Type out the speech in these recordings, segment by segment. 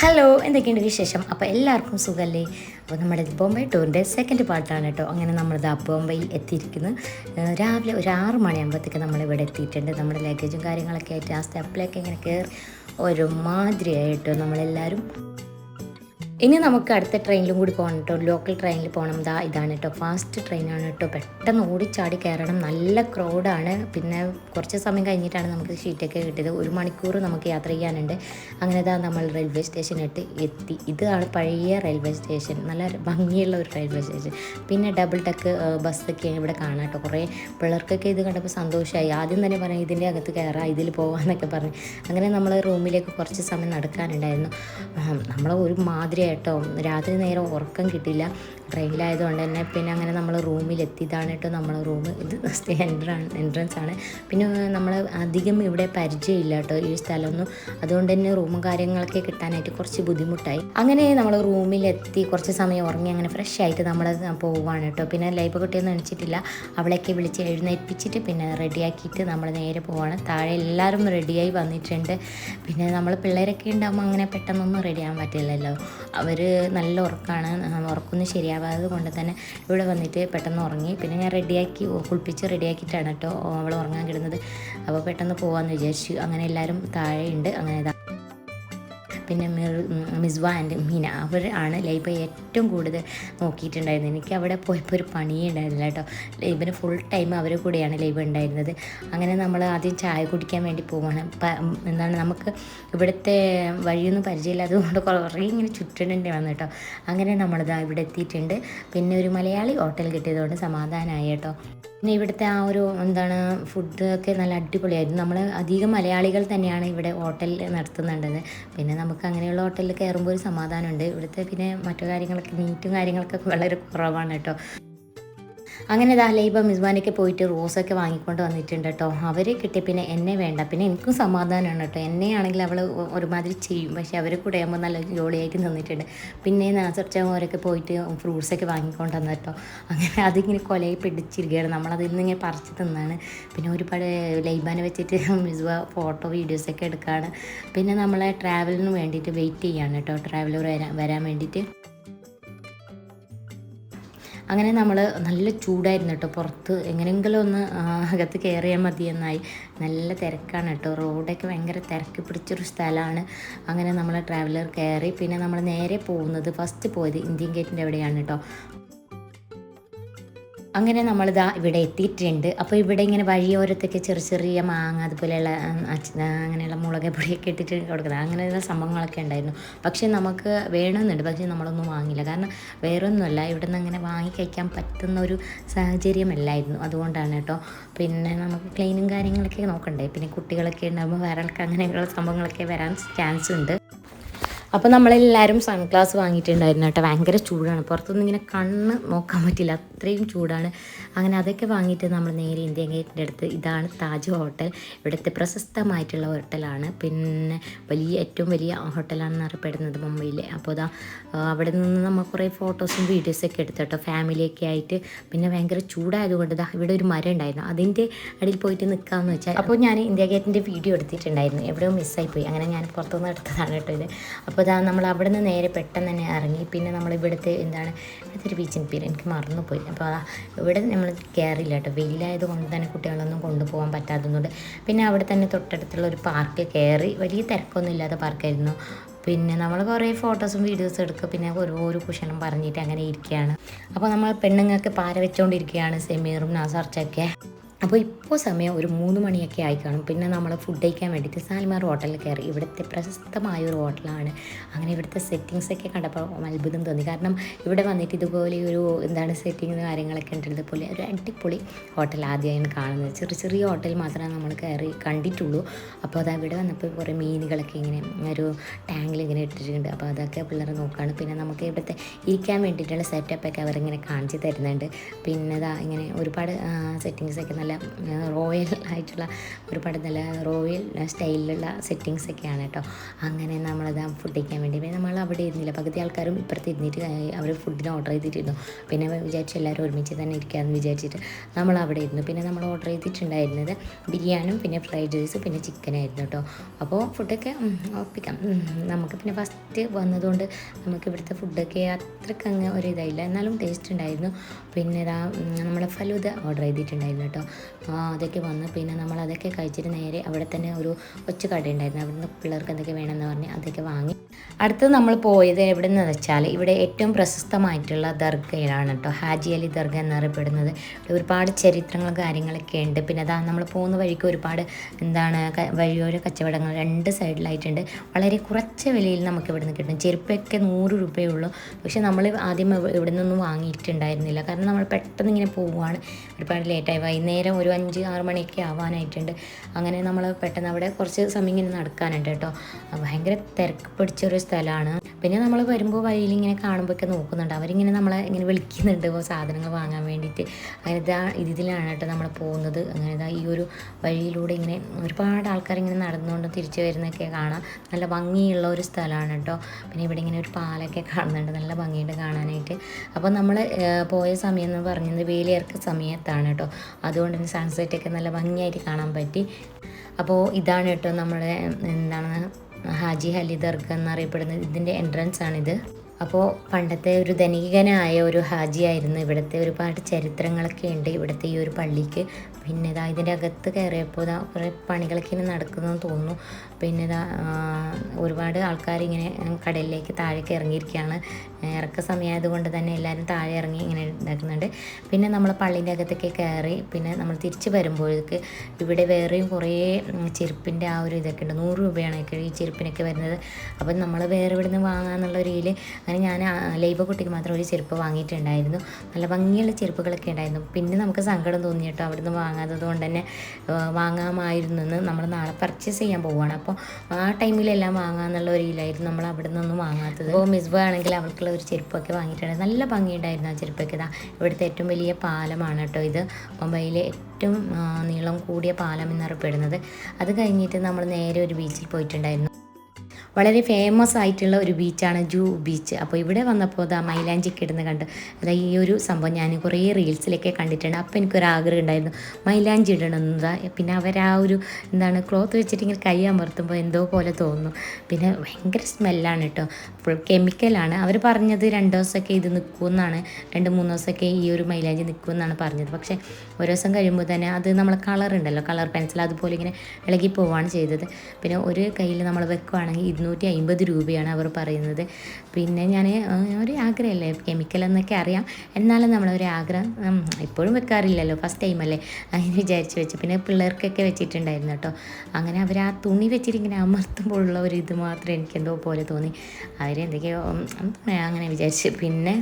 Hello എന്തൊക്കെയുണ്ട് വിശേഷം? അപ്പോൾ എല്ലാവർക്കും സുഖമല്ലേ അപ്പോൾ നമ്മുടെ ബോംബെ ടൂറിന്റെ സെക്കൻഡ് പാർട്ടാണ് കേട്ടോ. അങ്ങനെ നമ്മളിത് ബോംബെയിൽ എത്തിയിരിക്കുന്നു. രാവിലെ ഒരു ആറ് മണിയാകുമ്പോഴത്തേക്ക് നമ്മളിവിടെ എത്തിയിട്ടുണ്ട്. നമ്മുടെ ലഗേജും കാര്യങ്ങളൊക്കെ ആയിട്ട് ആ സ്റ്റെപ്പിലൊക്കെ ഇങ്ങനെ കയറി ഒരു മാതിരിയായിട്ടോ നമ്മളെല്ലാവരും ഇനി നമുക്ക് അടുത്ത ട്രെയിനിലും കൂടി പോകണം കേട്ടോ ലോക്കൽ ട്രെയിനിൽ പോകണം. ദാ ഇതാണ് കേട്ടോ ഫാസ്റ്റ് ട്രെയിനാണ് കേട്ടോ പെട്ടെന്ന് ഓടിച്ചാടി കയറണം. നല്ല ക്രൗഡാണ് പിന്നെ കുറച്ച് സമയം കഴിഞ്ഞിട്ടാണ് നമുക്ക് ഷീറ്റൊക്കെ കിട്ടിയത്. ഒരു മണിക്കൂർ നമുക്ക് യാത്ര ചെയ്യാനുണ്ട്. അങ്ങനെ ഇതാ നമ്മൾ റെയിൽവേ സ്റ്റേഷനിട്ട് എത്തി. ഇതാണ് പഴയ റെയിൽവേ സ്റ്റേഷൻ നല്ല ഭംഗിയുള്ള ഒരു റെയിൽവേ സ്റ്റേഷൻ പിന്നെ ഡബിൾ ടെക്ക് ബസ്സൊക്കെ ഇവിടെ കാണാം കേട്ടോ കുറേ പിള്ളേർക്കൊക്കെ ഇത് കണ്ടപ്പോൾ സന്തോഷമായി ആദ്യം തന്നെ പറഞ്ഞു ഇതിന്റെ അകത്ത് കയറാം. ഇതിൽ പോകാമെന്നൊക്കെ പറഞ്ഞു. അങ്ങനെ നമ്മൾ റൂമിലേക്ക് കുറച്ച് സമയം നടക്കാനുണ്ടായിരുന്നു. നമ്മൾ ഒരു മാതിരി കേട്ടോ. രാത്രി നേരം ഉറക്കം കിട്ടില്ല ട്രെയിനിലായതുകൊണ്ട് തന്നെ പിന്നെ അങ്ങനെ നമ്മൾ റൂമിൽ ഇതാണ് കേട്ടോ നമ്മളെ റൂം ഇത് എൻട്രാണ് എൻട്രൻസ് ആണ്. പിന്നെ നമ്മൾ അധികം ഇവിടെ പരിചയമില്ല കേട്ടോ ഈ സ്ഥലമൊന്നും. അതുകൊണ്ട് തന്നെ റൂമും കാര്യങ്ങളൊക്കെ കിട്ടാനായിട്ട് കുറച്ച് ബുദ്ധിമുട്ടായി. അങ്ങനെ നമ്മൾ റൂമിലെത്തി കുറച്ച് സമയം ഉറങ്ങി അങ്ങനെ ഫ്രഷ് ആയിട്ട് നമ്മൾ പോവുകയാണ് കേട്ടോ. പിന്നെ ലൈബ് കുട്ടിയൊന്നും എണിച്ചിട്ടില്ല അവളെയൊക്കെ വിളിച്ച് എഴുന്നേൽപ്പിച്ചിട്ട് പിന്നെ റെഡിയാക്കിയിട്ട് നമ്മൾ നേരെ പോവാണ്. താഴെ എല്ലാവരും റെഡിയായി വന്നിട്ടുണ്ട്. പിന്നെ നമ്മൾ പിള്ളേരൊക്കെ ഉണ്ടാകുമ്പോൾ അങ്ങനെ പെട്ടെന്നൊന്നും റെഡിയാകാൻ പറ്റില്ലല്ലോ. അവർ നല്ല ഉറക്കമാണ് ഉറക്കൊന്നും ശരിയാവാത്തത് കൊണ്ട് തന്നെ ഇവിടെ വന്നിട്ട് പെട്ടെന്ന് ഉറങ്ങി. പിന്നെ ഞാൻ റെഡിയാക്കി കുളിപ്പിച്ച് റെഡിയാക്കിയിട്ടാണ് കേട്ടോ അവൾ ഉറങ്ങാൻ കിടന്നത്. അപ്പോൾ പെട്ടെന്ന് പോകാമെന്ന് വിചാരിച്ചു. അങ്ങനെ എല്ലാവരും താഴെയുണ്ട്. അങ്ങനെ പിന്നെ മിർ മിസ്വ ആൻഡ് മീന അവർ ആണ് ലൈബ ഏറ്റവും കൂടുതൽ നോക്കിയിട്ടുണ്ടായിരുന്നത്. എനിക്ക് അവിടെ പോയപ്പോൾ ഒരു പണിയേ ഉണ്ടായിരുന്നില്ല കേട്ടോ. ലൈബിന് ഫുൾ ടൈം അവരെ കൂടെയാണ് ലൈബ് ഉണ്ടായിരുന്നത്. അങ്ങനെ നമ്മൾ ആദ്യം ചായ കുടിക്കാൻ വേണ്ടി പോവാണ്. എന്താണ് നമുക്ക് ഇവിടുത്തെ വഴിയൊന്നും പരിചയമില്ല. അതുകൊണ്ട് കുറേ ഇങ്ങനെ ചുറ്റിടേണ്ടി വന്നു കേട്ടോ. അങ്ങനെ നമ്മളിതാ ഇവിടെ എത്തിയിട്ടുണ്ട്. പിന്നെ ഒരു മലയാളി ഹോട്ടൽ കിട്ടിയതുകൊണ്ട് സമാധാനമായി കേട്ടോ. പിന്നെ ഇവിടുത്തെ ആ ഒരു എന്താണ് ഫുഡ് ഒക്കെ നല്ല അടിപൊളിയായിരുന്നു. നമ്മൾ അധികം മലയാളികൾ തന്നെയാണ് ഇവിടെ ഹോട്ടലിൽ നടത്തുന്നുണ്ടത് പിന്നെ നമുക്ക് അങ്ങനെയുള്ള ഹോട്ടലിൽ കയറുമ്പോൾ ഒരു സമാധാനമുണ്ട്. ഇവിടുത്തെ പിന്നെ മറ്റു കാര്യങ്ങളൊക്കെ നീറ്റും കാര്യങ്ങളൊക്കെ വളരെ കുറവാണ് കേട്ടോ. അങ്ങനെ ദാ ലൈബ മിസ്ബാനൊക്കെ പോയിട്ട് റോസൊക്കെ വാങ്ങിക്കൊണ്ട് വന്നിട്ടുണ്ട് കേട്ടോ അവരെ കിട്ടിയ പിന്നെ എന്നെ വേണ്ട. പിന്നെ എനിക്കും സമാധാനമാണ് കേട്ടോ എന്നെയാണെങ്കിൽ അവൾ ഒരുമാതിരി ചെയ്യും. പക്ഷേ അവരെ കൂടെ ആകുമ്പോൾ നല്ല ജോളിയായിട്ട് നിന്നിട്ടുണ്ട്. പിന്നെ നാസർച്ചവരൊക്കെ പോയിട്ട് ഫ്രൂട്ട്സൊക്കെ വാങ്ങിക്കൊണ്ട് വന്നു കേട്ടോ അങ്ങനെ അതിങ്ങനെ കൊലയിൽ പിടിച്ചിരിക്കുകയാണ്. നമ്മളതിൽ നിന്ന് ഇങ്ങനെ പറിച്ച് തിന്നാണ്. പിന്നെ ഒരുപാട് ലൈബാനെ വെച്ചിട്ട് മിസ്ബ ഫോട്ടോ വീഡിയോസൊക്കെ എടുക്കുകയാണ് പിന്നെ നമ്മളെ ട്രാവലിന് വേണ്ടിയിട്ട് വെയിറ്റ് ചെയ്യാണ് കേട്ടോ ട്രാവലർ വരാൻ വരാൻ വേണ്ടിയിട്ട്. അങ്ങനെ നമ്മൾ നല്ല ചൂടായിരുന്നു കേട്ടോ പുറത്ത്. എങ്ങനെയെങ്കിലും ഒന്ന് അകത്ത് കയറിയാൽ മതി എന്നായി. നല്ല തിരക്കാണ് കേട്ടോ. റോഡൊക്കെ ഭയങ്കര തിരക്ക് പിടിച്ചൊരു സ്ഥലമാണ്. അങ്ങനെ നമ്മൾ ട്രാവലർ കയറി പിന്നെ നമ്മൾ നേരെ പോകുന്നത് ഫസ്റ്റ് പോയത് ഇന്ത്യൻ ഗേറ്റിന്റെ എവിടെയാണ് കേട്ടോ. അങ്ങനെ നമ്മളിതാ ഇവിടെ എത്തിയിട്ടുണ്ട്. അപ്പോൾ ഇവിടെ ഇങ്ങനെ വഴിയോരത്തൊക്കെ ചെറിയ ചെറിയ മാങ്ങ അതുപോലെയുള്ള അങ്ങനെയുള്ള മുളക് പൊടിയൊക്കെ ഇട്ടിട്ട് കൊടുക്കുന്നത്. അങ്ങനെയുള്ള സംഭവങ്ങളൊക്കെ ഉണ്ടായിരുന്നു. പക്ഷേ നമുക്ക് വേണമെന്നുണ്ട്. പക്ഷേ നമ്മളൊന്നും വാങ്ങില്ല കാരണം വേറൊന്നുമല്ല. ഇവിടെ നിന്ന് അങ്ങനെ വാങ്ങി കഴിക്കാൻ പറ്റുന്ന ഒരു സാഹചര്യമല്ലായിരുന്നു. അതുകൊണ്ടാണ് കേട്ടോ. പിന്നെ നമുക്ക് ക്ലീനും കാര്യങ്ങളൊക്കെ നോക്കണ്ടേ. പിന്നെ കുട്ടികളൊക്കെ ഉണ്ടാകുമ്പോൾ വേറെ ആൾക്ക് അങ്ങനെയുള്ള സംഭവങ്ങളൊക്കെ വരാൻ ചാൻസ് ഉണ്ട് അപ്പോൾ നമ്മളെല്ലാവരും സൺഗ്ലാസ് വാങ്ങിയിട്ടുണ്ടായിരുന്നു കേട്ടോ. ഭയങ്കര ചൂടാണ്. പുറത്തൊന്നും ഇങ്ങനെ കണ്ണ് നോക്കാൻ പറ്റില്ല. അത്രയും ചൂടാണ്. അങ്ങനെ അതൊക്കെ വാങ്ങിയിട്ട് നമ്മൾ നേരെ ഇന്ത്യ ഗേറ്റിന്റെ അടുത്ത് ഇതാണ് താജ് ഹോട്ടൽ. ഇവിടുത്തെ പ്രശസ്തമായിട്ടുള്ള ഹോട്ടലാണ്. പിന്നെ വലിയ ഏറ്റവും വലിയ ഹോട്ടലാണെന്ന് അറിയപ്പെടുന്നത് മുംബൈയിലെ. അപ്പോൾ ഇതാ അവിടെ നിന്ന് നമ്മൾ കുറേ ഫോട്ടോസും വീഡിയോസൊക്കെ എടുത്തു കേട്ടോ. ഫാമിലിയൊക്കെ ആയിട്ട്. പിന്നെ ഭയങ്കര ചൂടായതുകൊണ്ട് ഇതാ ഇവിടെ ഒരു മരം ഉണ്ടായിരുന്നു. അതിന്റെ അടിയിൽ പോയിട്ട് നിൽക്കാമെന്ന് വെച്ചാൽ അപ്പോൾ ഞാൻ ഇന്ത്യ ഗേറ്റിന്റെ വീഡിയോ എടുത്തിട്ടുണ്ടായിരുന്നു. എവിടെയോ മിസ്സായിപ്പോയി അങ്ങനെ ഞാൻ പുറത്തുനിന്ന് എടുത്തതാണ് കേട്ടോ ഇത്. അപ്പോൾ ഇതാ നമ്മൾ അവിടെ നിന്ന് നേരെ പെട്ടെന്ന് തന്നെ ഇറങ്ങി. പിന്നെ നമ്മൾ ഇവിടുത്തെ എന്താണ് ഒരു ബീച്ചിന്റെ പേര്. എനിക്ക് മറന്നുപോയി. അപ്പോൾ അതാ ഇവിടെ നമ്മൾ കയറില്ല കേട്ടോ. വെയിലായത് കൊണ്ട് തന്നെ കുട്ടികളൊന്നും കൊണ്ടുപോകാൻ പറ്റാത്തതുകൊണ്ട്. പിന്നെ അവിടെ തന്നെ തൊട്ടടുത്തുള്ള ഒരു പാർക്ക് കയറി വലിയ തിരക്കൊന്നും ഇല്ലാത്ത പാർക്കായിരുന്നു പിന്നെ നമ്മൾ കുറേ ഫോട്ടോസും വീഡിയോസും എടുക്കുക പിന്നെ ഓരോരോ കുഷനും പറഞ്ഞിട്ട് അങ്ങനെ ഇരിക്കുകയാണ്. അപ്പോൾ നമ്മൾ പെണ്ണുങ്ങൾക്ക് പാര വെച്ചുകൊണ്ടിരിക്കുകയാണ് സെമീറും നാസാർച്ചൊക്കെ അപ്പോൾ ഇപ്പോൾ സമയം ഒരു മൂന്ന് മണിയൊക്കെ ആയി കാണും. പിന്നെ നമ്മൾ ഫുഡ് കഴിക്കാൻ വേണ്ടിയിട്ട് സാൽമാർ ഹോട്ടലിൽ കയറി. ഇവിടുത്തെ പ്രശസ്തമായ ഒരു ഹോട്ടലാണ് അങ്ങനെ ഇവിടുത്തെ സെറ്റിങ്സ് ഒക്കെ കണ്ടപ്പോൾ അത്ഭുതം തോന്നി. കാരണം ഇവിടെ വന്നിട്ട് ഇതുപോലെ ഒരു എന്താണ് സെറ്റിങ് കാര്യങ്ങളൊക്കെ ഉണ്ട് ഇതുപോലെ ഒരു അടിപൊളി ഹോട്ടൽ ആദ്യമായാണ് കാണുന്നത്. ചെറിയ ചെറിയ ഹോട്ടൽ മാത്രമേ നമ്മൾ കയറി കണ്ടിട്ടുള്ളൂ. അപ്പോൾ അത് അവിടെ വന്നപ്പോൾ കുറേ മീനുകളൊക്കെ ഇങ്ങനെ ഒരു ടാങ്കിൽ ഇങ്ങനെ ഇട്ടിട്ടുണ്ട്. അപ്പോൾ അതൊക്കെ പിള്ളേർ നോക്കുകയാണ് പിന്നെ നമുക്ക് ഇവിടുത്തെ ഇരിക്കാൻ വേണ്ടിയിട്ടുള്ള സെറ്റപ്പൊക്കെ അവരിങ്ങനെ കാണിച്ച് തരുന്നുണ്ട്. പിന്നെ ഇതാ ഇങ്ങനെ ഒരുപാട് സെറ്റിങ്സ് ഒക്കെ നല്ല റോയൽ ആയിട്ടുള്ള ഒരുപാട് നല്ല റോയൽ സ്റ്റൈലിലുള്ള സെറ്റിങ്സ് ഒക്കെയാണ് കേട്ടോ അങ്ങനെ നമ്മളത് ഫുഡ് കഴിക്കാൻ വേണ്ടി. പിന്നെ നമ്മൾ അവിടെ ഇരുന്നില്ല. പകുതി ആൾക്കാരും ഇപ്പുറത്ത് ഇരുന്നിട്ട് അവർ ഫുഡിന് ഓർഡർ ചെയ്തിട്ടിരുന്നു പിന്നെ വിചാരിച്ചു എല്ലാവരും ഒരുമിച്ച് തന്നെ ഇരിക്കാമെന്ന് വിചാരിച്ചിട്ട് നമ്മൾ അവിടെ ഇരുന്നു. പിന്നെ നമ്മൾ ഓർഡർ ചെയ്തിട്ടുണ്ടായിരുന്നത് ബിരിയാണിയും പിന്നെ ഫ്രൈഡ് റൈസ് പിന്നെ ചിക്കനായിരുന്നു കേട്ടോ അപ്പോൾ ഫുഡൊക്കെ ഒപ്പിക്കാം. നമുക്ക് പിന്നെ ഫസ്റ്റ് വന്നതുകൊണ്ട് നമുക്ക് ഇവിടുത്തെ ഫുഡൊക്കെ അത്രയ്ക്ക് അങ്ങ് ഒരു ഇതായില്ല എന്നാലും ടേസ്റ്റ് ഉണ്ടായിരുന്നു. പിന്നെ നമ്മളെ ഫലൂദ ഓർഡർ ചെയ്തിട്ടുണ്ടായിരുന്നു കേട്ടോ അതൊക്കെ വന്ന് പിന്നെ നമ്മൾ അതൊക്കെ കഴിച്ചിട്ട് നേരെ അവിടെ തന്നെ ഒരു ഒച്ച കടയുണ്ടായിരുന്നു. അവിടുന്ന് പിള്ളേർക്ക് എന്തൊക്കെ വേണമെന്ന് പറഞ്ഞ് അതൊക്കെ വാങ്ങി. അടുത്തത് നമ്മൾ പോയത് എവിടെ നിന്ന് വെച്ചാൽ ഇവിടെ ഏറ്റവും പ്രശസ്തമായിട്ടുള്ള ദർഗയിലാണ് കേട്ടോ. ഹാജി അലി ദർഗ എന്നറിയപ്പെടുന്നത്. ഒരുപാട് ചരിത്രങ്ങളും കാര്യങ്ങളൊക്കെ ഉണ്ട്. പിന്നെ അതാ നമ്മൾ പോകുന്ന വഴിക്ക് ഒരുപാട് എന്താണ് വഴിയോര കച്ചവടങ്ങൾ രണ്ട് സൈഡിലായിട്ടുണ്ട്. വളരെ കുറച്ച് വിലയിൽ നമുക്ക് ഇവിടെ നിന്ന് കിട്ടും. ചെരുപ്പൊക്കെ നൂറ് രൂപയേ ഉള്ളൂ പക്ഷെ നമ്മൾ ആദ്യം ഇവ- ഇവിടെ നിന്നൊന്നും വാങ്ങിയിട്ടുണ്ടായിരുന്നില്ല. കാരണം നമ്മൾ പെട്ടെന്ന് ഇങ്ങനെ പോവുകയാണ്. ഒരുപാട് ലേറ്റായി വൈകുന്നേരം ഒരു അഞ്ച് ആറ് മണിയൊക്കെ ആവാനായിട്ടുണ്ട്. അങ്ങനെ നമ്മൾ പെട്ടെന്ന് അവിടെ കുറച്ച് സമയം ഇങ്ങനെ നടക്കാനുണ്ട് കേട്ടോ. ഭയങ്കര തിരക്ക് പിടിച്ചൊരു സ്ഥലമാണ്. പിന്നെ നമ്മൾ വരുമ്പോൾ വഴിയിൽ ഇങ്ങനെ കാണുമ്പോഴൊക്കെ നോക്കുന്നുണ്ട്. അവരിങ്ങനെ നമ്മളെ ഇങ്ങനെ വിളിക്കുന്നുണ്ട് ഇപ്പോൾ സാധനങ്ങൾ വാങ്ങാൻ വേണ്ടിയിട്ട്. അങ്ങനെ ഇതാ ഇതിലാണ് കേട്ടോ നമ്മൾ പോകുന്നത്. അങ്ങനെ ഇതാ ഈ ഒരു വഴിയിലൂടെ ഇങ്ങനെ ഒരുപാട് ആൾക്കാർ ഇങ്ങനെ നടന്നുകൊണ്ട് തിരിച്ചു വരുന്നതൊക്കെ കാണാം. നല്ല ഭംഗിയുള്ള ഒരു സ്ഥലമാണ് കേട്ടോ. പിന്നെ ഇവിടെ ഇങ്ങനെ ഒരു പാലൊക്കെ കാണുന്നുണ്ട്. നല്ല ഭംഗിയുണ്ട് കാണാനായിട്ട്. അപ്പോൾ നമ്മൾ പോയ സമയം എന്ന് പറഞ്ഞത് വേലിയർക്ക് സമയത്താണ് കേട്ടോ. അതുകൊണ്ട് തന്നെ സൺസെറ്റ് ഒക്കെ നല്ല ഭംഗിയായിട്ട് കാണാൻ പറ്റി. അപ്പോൾ ഇതാണ് കേട്ടോ നമ്മുടെ എന്താണ് ഹാജി ഹലി ദർഗ എന്നറിയപ്പെടുന്നത് ഇതിന്റെ എൻട്രൻസ് ആണിത്. അപ്പോൾ പണ്ടത്തെ ഒരു ധനികനായ ഒരു ഹാജിയായിരുന്നു ഇവിടുത്തെ ഒരുപാട് ചരിത്രങ്ങളൊക്കെ ഉണ്ട് ഇവിടുത്തെ ഈ ഒരു പള്ളിക്ക്. പിന്നെ ഇതാ ഇതിന്റെ അകത്ത് കയറിയപ്പോൾ ഇതാ കുറേ പണികളൊക്കെ ഇങ്ങനെ നടക്കുന്നതെന്ന് തോന്നുന്നു. പിന്നെ ഇതാ ഒരുപാട് ആൾക്കാർ ഇങ്ങനെ കടലിലേക്ക് താഴേക്ക് ഇറങ്ങിയിരിക്കുകയാണ്. ഇറക്ക സമയമായതുകൊണ്ട് തന്നെ എല്ലാവരും താഴെ ഇറങ്ങി ഇങ്ങനെ ഇതാക്കുന്നുണ്ട്. പിന്നെ നമ്മൾ പള്ളീന്റെ അകത്തൊക്കെ കയറി പിന്നെ നമ്മൾ തിരിച്ച് വരുമ്പോഴേക്ക് ഇവിടെ വേറെയും കുറേ ചെരുപ്പിന്റെ ആ ഒരു ഇതൊക്കെ ഉണ്ട്. നൂറ് രൂപയാണ് ഈ ചെരുപ്പിനൊക്കെ വരുന്നത്. അപ്പം നമ്മൾ വേറെ ഇവിടെ നിന്ന് വാങ്ങാന്നുള്ള രീതിയിൽ അങ്ങനെ ഞാൻ ലൈബ കുട്ടിക്ക് മാത്രം ഒരു ചെരുപ്പ് വാങ്ങിയിട്ടുണ്ടായിരുന്നു. നല്ല ഭംഗിയുള്ള ചെരുപ്പുകളൊക്കെ ഉണ്ടായിരുന്നു. പിന്നെ നമുക്ക് സങ്കടം തോന്നി കേട്ടോ അവിടുന്ന് വാങ്ങാത്തത് കൊണ്ട് തന്നെ വാങ്ങാമായിരുന്നു എന്ന് നമ്മൾ നാളെ പർച്ചേസ് ചെയ്യാൻ പോവുകയാണ്. അപ്പോൾ ആ ടൈമിലെല്ലാം വാങ്ങാമെന്നുള്ള ഒരു ഇതിലായിരുന്നു നമ്മൾ അവിടെ നിന്നൊന്നും വാങ്ങാത്തത്. അപ്പോൾ മിസ്ബ ആണെങ്കിൽ അവൾക്കുള്ള ഒരു ചെരുപ്പൊക്കെ വാങ്ങിയിട്ടുണ്ടായിരുന്നു നല്ല ഭംഗിയുണ്ടായിരുന്നു ആ ചെരുപ്പൊക്കെ ഇതാ. ഇവിടുത്തെ ഏറ്റവും വലിയ പാലമാണ് കേട്ടോ ഇത്. മുംബൈയിലെ ഏറ്റവും നീളം കൂടിയ പാലം എന്നറിയപ്പെടുന്നത് അത് കഴിഞ്ഞിട്ട് നമ്മൾ നേരെ ഒരു ബീച്ചിൽ പോയിട്ടുണ്ടായിരുന്നു. വളരെ ഫേമസ് ആയിട്ടുള്ള ഒരു ബീച്ചാണ് ജൂ ബീച്ച് അപ്പോൾ ഇവിടെ വന്നപ്പോൾ അത് ആ മൈലാഞ്ചി കിടന്ന് കണ്ട്. അതാ ഈ ഒരു സംഭവം ഞാൻ കുറേ റീൽസിലൊക്കെ കണ്ടിട്ടുണ്ട്. അപ്പോൾ എനിക്കൊരു ആഗ്രഹം ഉണ്ടായിരുന്നു. മൈലാഞ്ചി ഇടണമെന്നതാ പിന്നെ അവർ ആ ഒരു എന്താണ് ക്ലോത്ത് വെച്ചിട്ട് ഇങ്ങനെ കൈ അമർത്തുമ്പോൾ എന്തോ പോലെ തോന്നുന്നു പിന്നെ ഭയങ്കര സ്മെല്ലാണ് കേട്ടോ. ഫുൾ കെമിക്കലാണ് അവർ പറഞ്ഞത് രണ്ട് ദിവസമൊക്കെ ഇത് നിൽക്കുമെന്നാണ് രണ്ട് മൂന്ന് ദിവസമൊക്കെ ഈ ഒരു മൈലേജ് നിൽക്കുമെന്നാണ് പറഞ്ഞത്. പക്ഷേ ഒരു ദിവസം കഴിയുമ്പോൾ തന്നെ അത് നമ്മൾ കളർ ഉണ്ടല്ലോ. കളർ പെൻസിൽ അതുപോലെ ഇങ്ങനെ ഇളകി പോവുകയാണ് ചെയ്തത്. പിന്നെ ഒരു കയ്യിൽ നമ്മൾ വെക്കുവാണെങ്കിൽ ഇരുന്നൂറ്റി അമ്പത് രൂപയാണ് അവർ പറയുന്നത്. പിന്നെ ഞാൻ ഒരു ആഗ്രഹമല്ലേ? കെമിക്കൽ എന്നൊക്കെ അറിയാം. എന്നാലും നമ്മളൊരു ആഗ്രഹം ഇപ്പോഴും വെക്കാറില്ലല്ലോ. ഫസ്റ്റ് ടൈം അല്ലേ? അങ്ങനെ വിചാരിച്ച് വെച്ച്. പിന്നെ പിള്ളേർക്കൊക്കെ വെച്ചിട്ടുണ്ടായിരുന്നു കേട്ടോ. അങ്ങനെ അവർ ആ തുണി വെച്ചിട്ട് ഇങ്ങനെ അമർത്തുമ്പോഴുള്ള ഒരു ഇത് മാത്രം എനിക്കെന്തോ പോലെ തോന്നി. അവരെന്തൊക്കെയോ ഉം, അങ്ങനെ വിചാരിച്ച്. പിന്നെ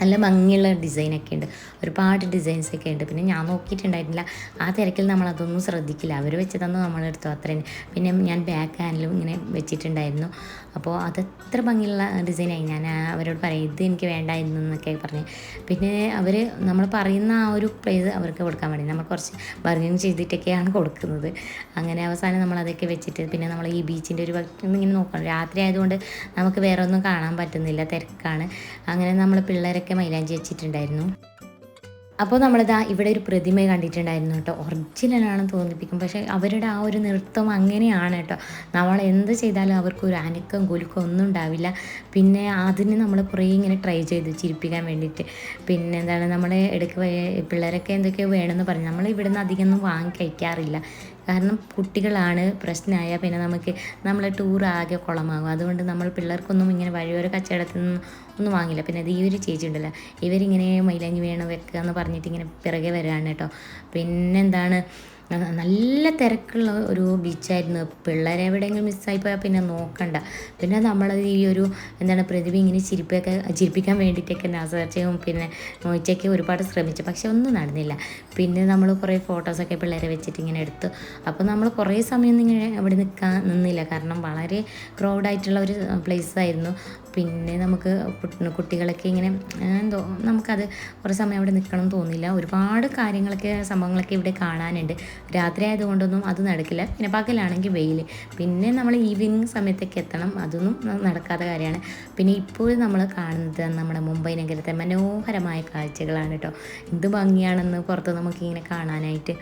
നല്ല ഭംഗിയുള്ള ഡിസൈനൊക്കെ ഉണ്ട്. ഒരുപാട് ഡിസൈൻസ് ഒക്കെ ഉണ്ട്. പിന്നെ ഞാൻ നോക്കിയിട്ടുണ്ടായിരുന്നില്ല. ആ തിരക്കിൽ നമ്മൾ അതൊന്നും ശ്രദ്ധിക്കില്ല. അവർ വെച്ച് തന്നു നമ്മളെടുത്തു അത്രയും പിന്നെ ഞാൻ ബാക്ക് ഹാൻഡിലും ഇങ്ങനെ വെച്ചിട്ടുണ്ടായിരുന്നു. അപ്പോൾ അത് എത്ര ഭംഗിയുള്ള ഡിസൈനായി ഞാൻ അവരോട് പറയും ഇത് എനിക്ക് വേണ്ടായിരുന്നു എന്നൊക്കെ പറഞ്ഞ്. പിന്നെ അവർ നമ്മൾ പറയുന്ന ആ ഒരു പ്രൈസ് അവർക്ക് കൊടുക്കാൻ വേണ്ടി. നമ്മൾ കുറച്ച് ബർഗിങ് ചെയ്തിട്ടൊക്കെയാണ് കൊടുക്കുന്നത്. അങ്ങനെ അവസാനം നമ്മൾ അതൊക്കെ വെച്ചിട്ട് പിന്നെ നമ്മൾ ഈ ബീച്ചിന്റെ ഒരു ഭക്ഷണം ഇങ്ങനെ നോക്കണം. രാത്രി ആയതുകൊണ്ട് നമുക്ക് വേറെ ഒന്നും കാണാൻ പറ്റുന്നില്ല. തിരക്കാണ്. അങ്ങനെ നമ്മൾ പിള്ളേരൊക്കെ മൈലാഞ്ചി വെച്ചിട്ടുണ്ടായിരുന്നു. അപ്പോൾ നമ്മളിതാ ഇവിടെ ഒരു പ്രതിമ കണ്ടിട്ടുണ്ടായിരുന്നു കേട്ടോ. ഒറിജിനലാണെന്ന് തോന്നിപ്പിക്കും. പക്ഷേ അവരുടെ ആ ഒരു നൃത്തം അങ്ങനെയാണ് കേട്ടോ. നമ്മൾ എന്ത് ചെയ്താലും അവർക്ക് ഒരു അനക്കം കുലുക്കം ഒന്നും ഉണ്ടാവില്ല. പിന്നെ അതിന് നമ്മൾ കുറേ ഇങ്ങനെ ട്രൈ ചെയ്തു ചിരിപ്പിക്കാൻ വേണ്ടിയിട്ട്. പിന്നെ എന്താണ് നമ്മൾ ഇടയ്ക്ക് പിള്ളേരൊക്കെ എന്തൊക്കെയോ വേണമെന്ന് പറഞ്ഞു. നമ്മൾ ഇവിടുന്ന് അധികം ഒന്നും വാങ്ങി കഴിക്കാറില്ല. കാരണം കുട്ടികളാണ് പ്രശ്നമായ. പിന്നെ നമുക്ക് നമ്മളെ ടൂർ ആകെ കുളമാകും. അതുകൊണ്ട് നമ്മൾ പിള്ളേർക്കൊന്നും ഇങ്ങനെ വഴിയോര കച്ചവടത്തിൽ നിന്നും ഒന്നും വാങ്ങില്ല. പിന്നെ അത് ഈ ഒരു ചേച്ചി ഉണ്ടല്ലോ. ഇവരിങ്ങനെ മൈലാഞ്ചി വേണം വെക്കുക എന്ന് പറഞ്ഞിട്ട് ഇങ്ങനെ പിറകെ വരാണ് കേട്ടോ. പിന്നെന്താണ്? നല്ല തിരക്കുള്ള ഒരു ബീച്ചായിരുന്നു. പിള്ളേരെ എവിടെയെങ്കിലും മിസ്സായി പോയാൽ പിന്നെ നോക്കണ്ട. പിന്നെ നമ്മൾ ഈ ഒരു എന്താണ് പ്രതിഭ ഇങ്ങനെ ചിരിപ്പൊക്കെ ചിരിപ്പിക്കാൻ വേണ്ടിയിട്ടൊക്കെ നാസർച്ചയും പിന്നെ ഉച്ചയ്ക്ക് ഒരുപാട് ശ്രമിച്ചു. പക്ഷെ ഒന്നും നടന്നില്ല. പിന്നെ നമ്മൾ കുറേ ഫോട്ടോസൊക്കെ പിള്ളേരെ വെച്ചിട്ട് ഇങ്ങനെ എടുത്തു. അപ്പോൾ നമ്മൾ കുറേ സമയം ഇങ്ങനെ അവിടെ നിൽക്കാൻ നിന്നില്ല. കാരണം വളരെ ക്രൗഡായിട്ടുള്ള ഒരു പ്ലേസ് ആയിരുന്നു. പിന്നെ നമുക്ക് കുട്ടി- കുട്ടികളൊക്കെ ഇങ്ങനെ എന്തോ നമുക്കത് കുറേ സമയം അവിടെ നിൽക്കണം തോന്നില്ല ഒരുപാട് കാര്യങ്ങളൊക്കെ സംഭവങ്ങളൊക്കെ ഇവിടെ കാണാനുണ്ട്. രാത്രി ആയതുകൊണ്ടൊന്നും അത് നടക്കില്ല. പിന്നെ പകലാണെങ്കിൽ വെയിൽ പിന്നെ നമ്മൾ ഈവനിങ് സമയത്തൊക്കെ എത്തണം. അതൊന്നും നടക്കാത്ത കാര്യമാണ്. പിന്നെ ഇപ്പോൾ നമ്മൾ കാണുന്നത് നമ്മുടെ മുംബൈ നഗരത്തെ മനോഹരമായ കാഴ്ചകളാണ് കേട്ടോ. എന്ത് ഭംഗിയാണെന്ന് പുറത്ത് നമുക്കിങ്ങനെ കാണാനായിട്ട്.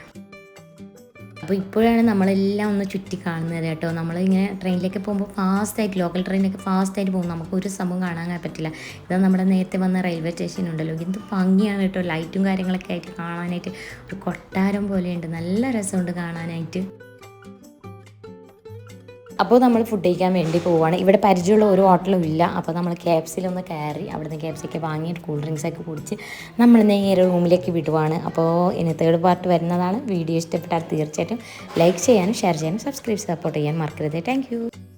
അപ്പോൾ ഇപ്പോഴാണ് നമ്മളെല്ലാം ഒന്ന് ചുറ്റി കാണുന്നത് കേട്ടോ. നമ്മളിങ്ങനെ ട്രെയിനിലേക്ക് പോകുമ്പോൾ ഫാസ്റ്റായിട്ട് ലോക്കൽ ട്രെയിനൊക്കെ ഫാസ്റ്റായിട്ട് പോകും നമുക്ക് ഒരു സംഭവം കാണാൻ പറ്റില്ല. ഇതാ നമ്മുടെ നേരത്തെ വന്ന റെയിൽവേ സ്റ്റേഷൻ ഉണ്ടല്ലോ എന്ത് ഭംഗിയാണ് കേട്ടോ. ലൈറ്റും കാര്യങ്ങളൊക്കെ ആയിട്ട് കാണാനായിട്ട് ഒരു കൊട്ടാരം പോലെയുണ്ട്. നല്ല രസമുണ്ട് കാണാനായിട്ട്. അപ്പോൾ നമ്മൾ ഫുഡ് കഴിക്കാൻ വേണ്ടി പോവുകയാണ് ഇവിടെ പരിചയമുള്ള ഒരു ഹോട്ടലും ഇല്ല. അപ്പോൾ നമ്മൾ ക്യാബ്സിലൊന്ന് കയറി നിന്ന് ക്യാബ്സൊക്കെ വാങ്ങിയിട്ട് കൂൾ ഡ്രിങ്ക്സൊക്കെ കുടിച്ച് നമ്മൾ നേരെ റൂമിലേക്ക് വിടുവാണ്. അപ്പോൾ ഇനി തേർഡ് പാർട്ട് വരുന്നതാണ്. വീഡിയോ ഇഷ്ടപ്പെട്ടാൽ തീർച്ചയായിട്ടും ലൈക്ക് ചെയ്യാനും ഷെയർ ചെയ്യാനും സബ്സ്ക്രൈബ് സപ്പോർട്ട് ചെയ്യാൻ മറക്കരുത്. താങ്ക്